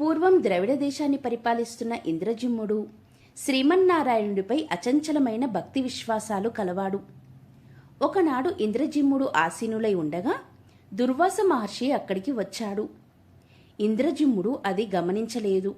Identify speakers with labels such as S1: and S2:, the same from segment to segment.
S1: పూర్వం ద్రవిడ దేశాన్ని పరిపాలిస్తున్న ఇంద్రజిమ్ముడు శ్రీమన్నారాయణుడిపై అచంచలమైన భక్తి విశ్వాసాలు కలవాడు. ఒకనాడు ఇంద్రజిమ్ముడు ఆసీనులై ఉండగా దుర్వాస మహర్షి అక్కడికి వచ్చాడు. ఇంద్రజిమ్ముడు అది గమనించలేదు.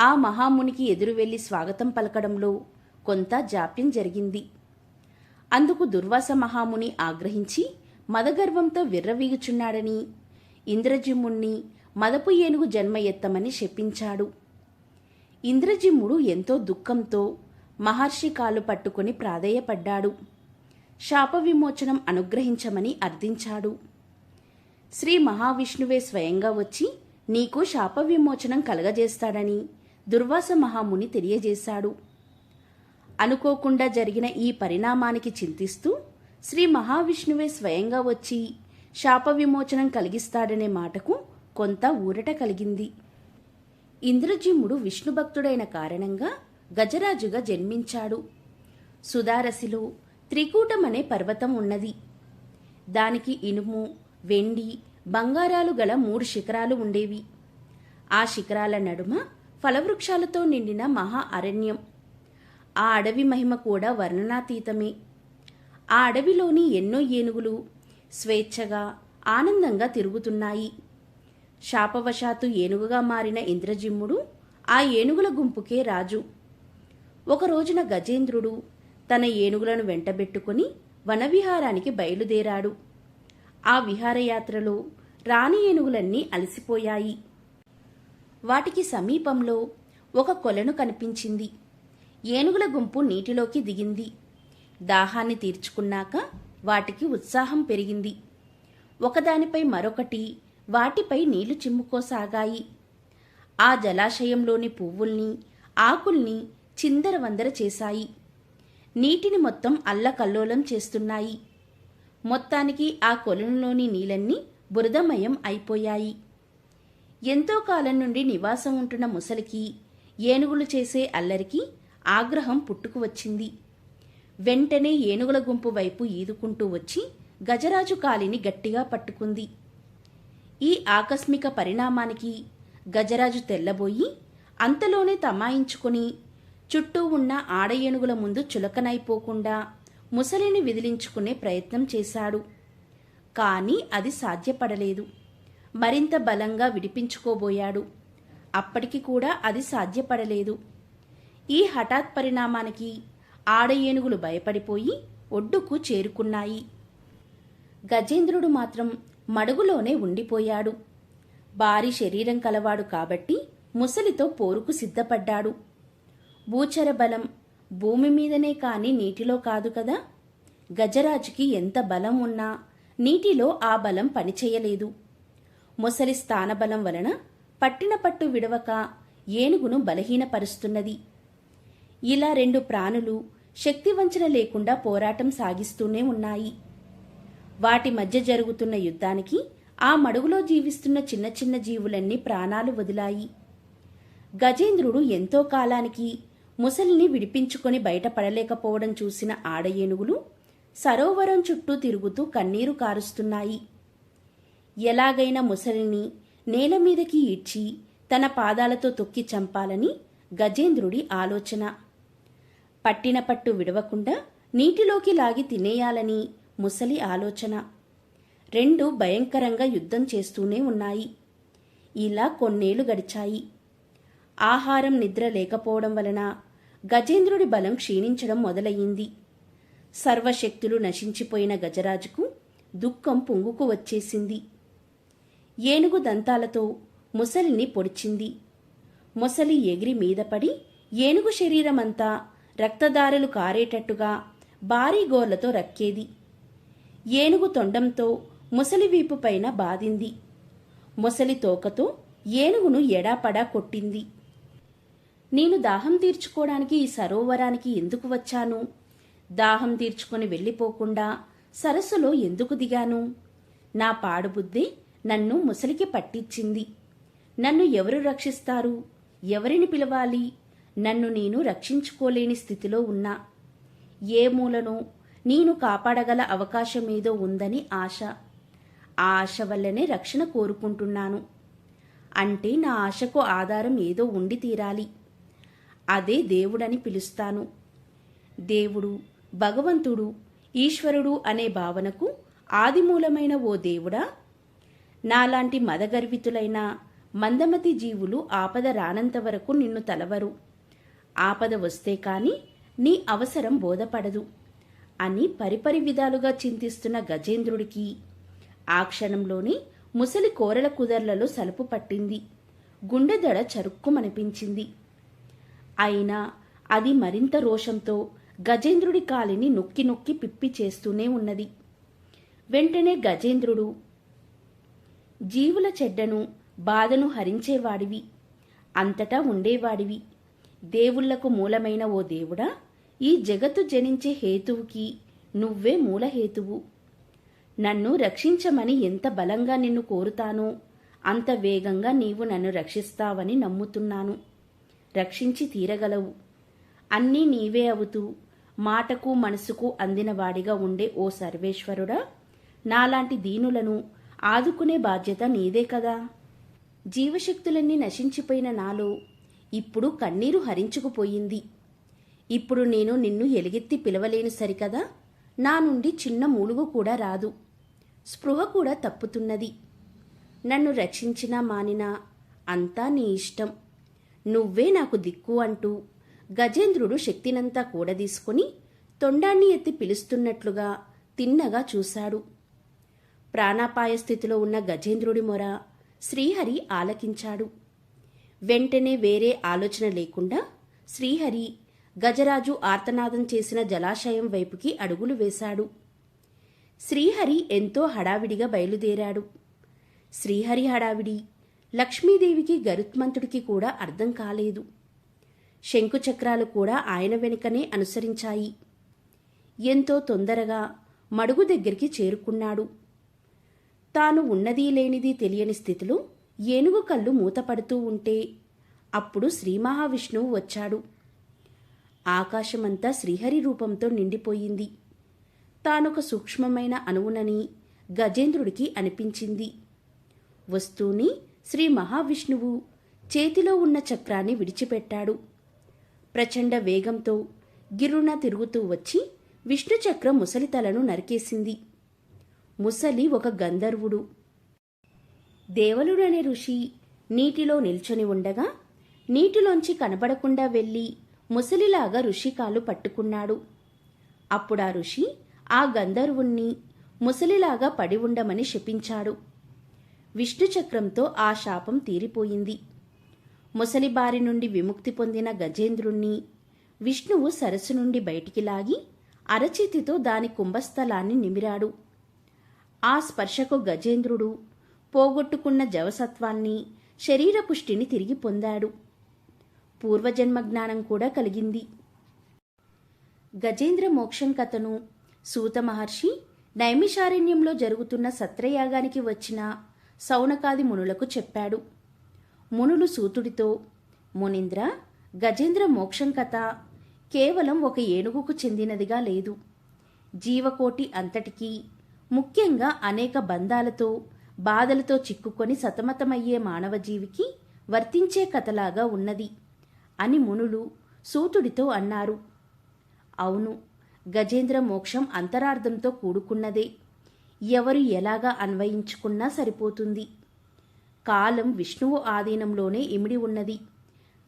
S1: ఆ మహామునికి ఎదురు వెళ్ళి స్వాగతం పలకడంలో కొంత జాప్యం జరిగింది. అందుకు దుర్వాస మహాముని ఆగ్రహించి మదగర్వంతో విర్రవీగుచున్నాడని ఇంద్రజిమ్ముణ్ణి మదపు ఏనుగు జన్మ ఎత్తమని శపించాడు. ఇంద్రజిమ్ముడు ఎంతో దుఃఖంతో మహర్షి కాలు పట్టుకుని ప్రాధేయపడ్డాడు. శాప విమోచనం అనుగ్రహించమని అర్థించాడు. శ్రీ మహావిష్ణువే స్వయంగా వచ్చి నీకు శాప విమోచనం కలగజేస్తాడని దుర్వాస మహాముని తెలియజేశాడు. అనుకోకుండా జరిగిన ఈ పరిణామానికి చింతిస్తూ శ్రీ మహావిష్ణువే స్వయంగా వచ్చి శాప విమోచనం కలిగిస్తాడనే మాటకు కొంత ఊరట కలిగింది. ఇంద్రజిమ్ముడు విష్ణుభక్తుడైన కారణంగా గజరాజుగా జన్మించాడు. సుధారసిలో త్రికూటం అనే పర్వతం ఉన్నది. దానికి ఇనుము వెండి బంగారాలు గల మూడు శిఖరాలు ఉండేవి. ఆ శిఖరాల నడుమ ఫలవృక్షాలతో నిండిన మహా అరణ్యం. ఆ అడవి మహిమ కూడా వర్ణనాతీతమే. ఆ అడవిలోని ఎన్నో ఏనుగులు స్వేచ్ఛగా ఆనందంగా తిరుగుతున్నాయి. శాపవశాత్తు ఏనుగుగా మారిన ఇంద్రజిమ్ముడు ఆ ఏనుగుల గుంపుకే రాజు. ఒక రోజున గజేంద్రుడు తన ఏనుగులను వెంటబెట్టుకుని వనవిహారానికి బయలుదేరాడు. ఆ విహారయాత్రలో రాణి ఏనుగులన్నీ అలసిపోయాయి. వాటికి సమీపంలో ఒక కొలను కనిపించింది. ఏనుగుల గుంపు నీటిలోకి దిగింది. దాహాన్ని తీర్చుకున్నాక వాటికి ఉత్సాహం పెరిగింది. ఒకదానిపై మరొకటి వాటిపై నీళ్ళు చిమ్ముకోసాగాయి. ఆ జలాశయంలోని పువ్వుల్ని ఆకుల్ని చిందరవందర చేశాయి. నీటిని మొత్తం అల్లకల్లోలం చేస్తున్నాయి. మొత్తానికి ఆ కొలనులోని నీళ్ళన్నీ బురదమయం అయిపోయాయి. ఎంతో కాలం నుండి నివాసం ఉంటున్న ముసలికి ఏనుగులు చేసే అల్లరికి ఆగ్రహం పుట్టుకు వచ్చింది. వెంటనే ఏనుగుల గుంపు వైపు ఈదుకుంటూ వచ్చి గజరాజు కాలిని గట్టిగా పట్టుకుంది. ఈ ఆకస్మిక పరిణామానికి గజరాజు తెల్లబోయి అంతలోనే తమాయించుకుని చుట్టూ ఉన్న ఆడ ఏనుగుల ముందు చులకనైపోకుండా ముసలిని విదిలించుకునే ప్రయత్నం చేశాడు. కానీ అది సాధ్యపడలేదు. మరింత బలంగా విడిపించుకోబోయాడు. అప్పటికి కూడా అది సాధ్యపడలేదు. ఈ హఠాత్ పరిణామానికి ఆడ ఏనుగులు భయపడిపోయి ఒడ్డుకు చేరుకున్నాయి. గజేంద్రుడు మాత్రం మడుగులోనే ఉండిపోయాడు. భారీ శరీరం కలవాడు కాబట్టి ముసలితో పోరుకు సిద్ధపడ్డాడు. భూచర బలం భూమి మీదనే కాని నీటిలో కాదు కదా? గజరాజుకి ఎంత బలం ఉన్నా నీటిలో ఆ బలం పనిచేయలేదు. ముసలి స్థానబలం వలన పట్టిన పట్టు విడవక ఏనుగును బలహీనపరుస్తున్నది. ఇలా రెండు ప్రాణులు శక్తివంచన లేకుండా పోరాటం సాగిస్తూనే ఉన్నాయి. వాటి మధ్య జరుగుతున్న యుద్ధానికి ఆ మడుగులో జీవిస్తున్న చిన్న చిన్న జీవులన్నీ ప్రాణాలు వదిలాయి. గజేంద్రుడు ఎంతో కాలానికి ముసలిని విడిపించుకొని బయటపడలేకపోవడం చూసిన ఆడ ఏనుగులు సరోవరం చుట్టూ తిరుగుతూ కన్నీరు కారుస్తున్నాయి. ఎలాగైనా ముసలిని నేల మీదకి ఈడ్చి తన పాదాలతో తొక్కి చంపాలని గజేంద్రుడి ఆలోచన. పట్టిన పట్టు విడవకుండా నీటిలోకి లాగి తినేయాలని ముసలి ఆలోచన. రెండు భయంకరంగా యుద్ధం చేస్తూనే ఉన్నాయి. ఇలా కొన్నేళ్ళు గడిచాయి. ఆహారం నిద్ర లేకపోవడం వలన గజేంద్రుడి బలం క్షీణించడం మొదలయ్యింది. సర్వశక్తులు నశించిపోయిన గజరాజుకు దుఃఖం పొంగుకు వచ్చేసింది. ఏనుగు దంతాలతో ముసలిని పొడిచింది. ముసలి ఎగిరి మీదపడి ఏనుగు శరీరమంతా రక్తదారులు కారేటట్టుగా భారీ గోర్లతో రక్కేది. ఏనుగు తొండంతో ముసలి వీపు పైన బాదింది ముసలి తోకతో ఏనుగును ఎడాపడా కొట్టింది. నేను దాహం తీర్చుకోవడానికి ఈ సరోవరానికి ఎందుకు వచ్చాను? దాహం తీర్చుకొని వెళ్ళిపోకుండా సరస్సులో ఎందుకు దిగాను? నా పాడుబుద్ధి నన్ను ముసలికి పట్టించింది నన్ను ఎవరు రక్షిస్తారు? ఎవరిని పిలవాలి? నన్ను నేను రక్షించుకోలేని స్థితిలో ఉన్నా. ఏ మూలనో నేను కాపాడగల అవకాశం ఏదో ఉందని ఆశ. ఆ ఆశ వల్లనే రక్షణ కోరుకుంటున్నాను. అంటే నా ఆశకు ఆధారం ఏదో ఉండి తీరాలి. అదే దేవుడని పిలుస్తాను. దేవుడు భగవంతుడు ఈశ్వరుడు అనే భావనకు ఆదిమూలమైన ఓ దేవుడా? నాలాంటి మదగర్వితులైన మందమతి జీవులు ఆపద రానంత వరకు నిన్ను తలవరు. ఆపద వస్తే కాని నీ అవసరం బోధపడదు. అని పరిపరి విధాలుగా చింతిస్తున్న గజేంద్రుడికి ఆ క్షణంలోనే ముసలి కోరల కుదర్లలో సలుపు పట్టింది. గుండెదడ చరుక్కుమనిపించింది. అయినా అది మరింత రోషంతో గజేంద్రుడి కాలిని నొక్కి నొక్కి పిప్పి చేస్తూనే ఉన్నది. వెంటనే గజేంద్రుడు జీవుల చెడ్డను బాధను హరించేవాడివి. అంతటా ఉండేవాడివి. దేవుళ్ళకు మూలమైన ఓ దేవుడా ఈ జగత్తు జనించే హేతువుకి నువ్వే మూలహేతువు నన్ను రక్షించమని ఎంత బలంగా నిన్ను కోరుతానో అంత వేగంగా నీవు నన్ను రక్షిస్తావని నమ్ముతున్నాను. రక్షించి తీరగలవు. అన్నీ నీవే అవుతూ మాటకు మనసుకు అందినవాడిగా ఉండే ఓ సర్వేశ్వరుడా నాలాంటి దీనులను ఆదుకునే బాధ్యత నీదే కదా. జీవశక్తులన్నీ నశించిపోయిన నాలో ఇప్పుడు కన్నీరు హరించుకుపోయింది. ఇప్పుడు నేను నిన్ను ఎలుగెత్తి పిలవలేను సరికదా? నా నుండి చిన్న మూలుగు కూడా రాదు. స్పృహ కూడా తప్పుతున్నది. నన్ను రక్షించినా మానినా అంతా నీ ఇష్టం. నువ్వే నాకు దిక్కు అంటూ గజేంద్రుడు శక్తినంతా కూడదీసుకుని తొండాన్ని ఎత్తి పిలుస్తున్నట్లుగా తిన్నగా చూశాడు. ప్రాణాపాయ స్థితిలో ఉన్న గజేంద్రుడి మొర శ్రీహరి ఆలకించాడు. వెంటనే వేరే ఆలోచన లేకుండా శ్రీహరి గజరాజు ఆర్తనాదం చేసిన జలాశయం వైపుకి అడుగులు వేశాడు. శ్రీహరి ఎంతో హడావిడిగా బయలుదేరాడు. శ్రీహరి హడావిడి లక్ష్మీదేవికి గరుత్మంతుడికి కూడా అర్థం కాలేదు. శంకుచక్రాలు కూడా ఆయన వెనుకనే అనుసరించాయి. ఎంతో తొందరగా మడుగు దగ్గరికి చేరుకున్నాడు. తాను ఉన్నదీ లేనిది తెలియని స్థితిలో ఏనుగు కళ్ళు మూతపడుతూ ఉంటే అప్పుడు శ్రీ మహావిష్ణువు వచ్చాడు. ఆకాశమంతా శ్రీహరి రూపంతో నిండిపోయింది. తానొక సూక్ష్మమైన అణువునని గజేంద్రుడికి అనిపించింది. వస్తూని శ్రీ మహావిష్ణువు చేతిలో ఉన్న చక్రాన్ని విడిచిపెట్టాడు. ప్రచండ వేగంతో గిరున తిరుగుతూ వచ్చి విష్ణు చక్రం ముసలి తలను నరికేసింది. ముసలి ఒక గంధర్వుడు. దేవలుడనే ఋషి నీటిలో నిల్చొని ఉండగా నీటిలోంచి కనబడకుండా వెళ్ళి ముసలిలాగా ఋషికాలు పట్టుకున్నాడు. అప్పుడా ఋషి ఆ గంధర్వుణ్ణి ముసలిలాగా పడి ఉండమని శపించాడు. విష్ణుచక్రంతో ఆ శాపం తీరిపోయింది. ముసలి బారి నుండి విముక్తి పొందిన గజేంద్రుణ్ణి విష్ణువు సరస్సు నుండి బయటికి లాగి అరచేతితో దాని కుంభస్థలాన్ని నిమిరాడు. ఆ స్పర్శకు గజేంద్రుడు పోగొట్టుకున్న జవసత్వాన్ని శరీరపుష్టిని తిరిగి పొందాడు. పూర్వజన్మ జ్ఞానం కూడా కలిగింది. గజేంద్ర మోక్షం కథను సూత మహర్షి నైమిషారణ్యంలో జరుగుతున్న సత్రయాగానికి వచ్చిన సౌనకాది మునులకు చెప్పాడు. మునులు సూతుడితో మునింద్ర గజేంద్ర మోక్షం కథ కేవలం ఒక ఏనుగుకు చెందినదిగా లేదు. జీవకోటి అంతటికీ ముఖ్యంగా అనేక బంధాలతో బాధలతో చిక్కుకొని సతమతమయ్యే మానవజీవికి వర్తించే కథలాగా ఉన్నది. అని మునులు సూతుడితో అన్నారు. అవును గజేంద్ర మోక్షం అంతరార్థంతో కూడుకున్నదే. ఎవరు ఎలాగా అన్వయించుకున్నా సరిపోతుంది. కాలం విష్ణువు ఆధీనంలోనే ఇమిడి ఉన్నది.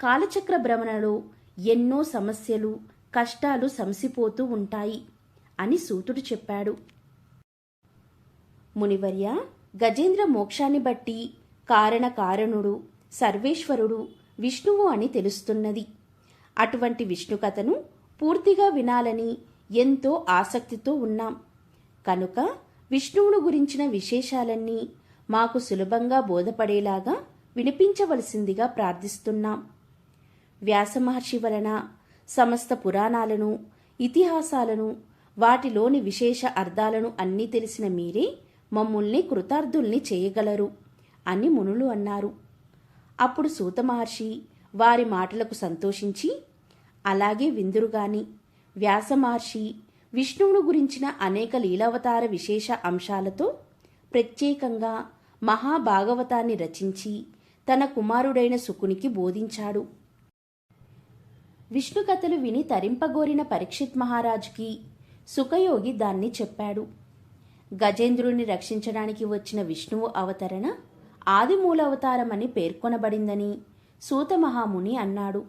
S1: కాలచక్ర భ్రమణలో ఎన్నో సమస్యలు కష్టాలు సంసిపోతూ ఉంటాయి అని సూతుడు చెప్పాడు. మునివర్య గజేంద్ర మోక్షాన్ని బట్టి కారణ కారణుడు సర్వేశ్వరుడు విష్ణువు అని తెలుస్తున్నది. అటువంటి విష్ణు కథను పూర్తిగా వినాలని ఎంతో ఆసక్తితో ఉన్నాం. కనుక విష్ణువును గురించిన విశేషాలన్నీ మాకు సులభంగా బోధపడేలాగా వినిపించవలసిందిగా ప్రార్థిస్తున్నాం. వ్యాసమహర్షి వలన సమస్త పురాణాలను ఇతిహాసాలను వాటిలోని విశేష అర్థాలను అన్నీ తెలిసిన మీరే మమ్ముల్ని కృతార్థుల్ని చేయగలరు అని మునులు అన్నారు. అప్పుడు సూత మహర్షి వారి మాటలకు సంతోషించి అలాగే విందురుగాని వ్యాస మహర్షి విష్ణువును గురించిన అనేక లీలావతార విశేష అంశాలతో ప్రత్యేకంగా మహాభాగవతాన్ని రచించి తన కుమారుడైన సుకునికి బోధించాడు. విష్ణు కథలు విని తరింపగోరిన పరీక్షిత్ మహారాజుకి సుఖయోగి దాన్ని చెప్పాడు. గజేంద్రుని రక్షించడానికి వచ్చిన విష్ణువు అవతరణ ఆదిమూలవతారమని పేర్కొనబడిందని సూతమహాముని అన్నాడు.